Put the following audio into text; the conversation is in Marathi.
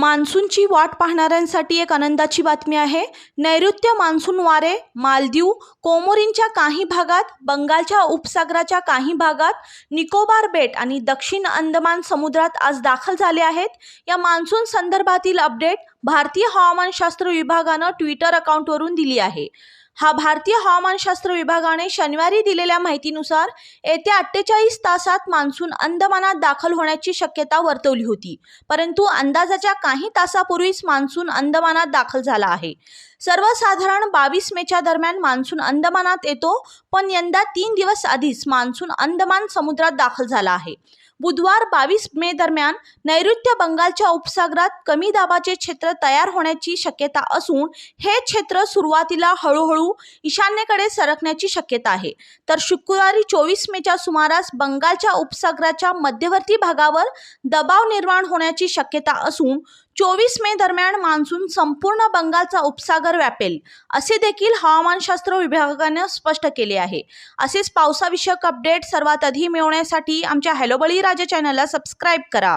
मान्सूनची वाट पाहणाऱ्यांसाठी एक आनंदाची बातमी आहे. नैऋत्य मान्सून वारे मालदीव कोमोरींच्या काही भागात बंगालच्या उपसागराच्या काही भागात निकोबार बेट आणि दक्षिण अंदमान समुद्रात आज दाखल झाले आहेत. या मान्सून संदर्भातील अपडेट भारतीय हवामानशास्त्र विभागानं ट्विटर अकाउंटवरून दिली आहे. हा भारतीय हवामानशास्त्र विभागाने शनिवारी दिलेल्या माहितीनुसार येत्या अठ्ठेचाळीस तासात मान्सून अंदमानात दाखल होण्याची शक्यता वर्तवली होती. परंतु अंदाजाच्या काही तासापूर्वीच मान्सून अंदमानात दाखल झाला आहे. सर्वसाधारण बावीस मेच्या दरम्यान मान्सून अंदमानात येतो पण यंदा तीन दिवस आधीच मान्सून अंदमान समुद्रात दाखल झाला आहे. बुधवार बावीस मे दरम्यान नैऋत्य बंगालच्या उपसागरात कमी दाबाचे क्षेत्र तयार होण्याची शक्यता असून हे क्षेत्र सुरुवातीला हळूहळू ईशान्येकडे सरकण्याची शक्यता आहे. तर शुक्रवारी चोवीस मेच्या सुमारास बंगालच्या उपसागराच्या मध्यवर्ती भागावर दबाव निर्माण होण्याची शक्यता असून चोवीस मे दरम्यान मान्सून संपूर्ण बंगालचा उपसागर व्यापेल असे देखील हवामानशास्त्र विभागानं स्पष्ट केले आहे. असेच पावसाविषयक अपडेट सर्वात आधी मिळवण्यासाठी आमच्या हॅलोबळी राजा चॅनलला सबस्क्राईब करा.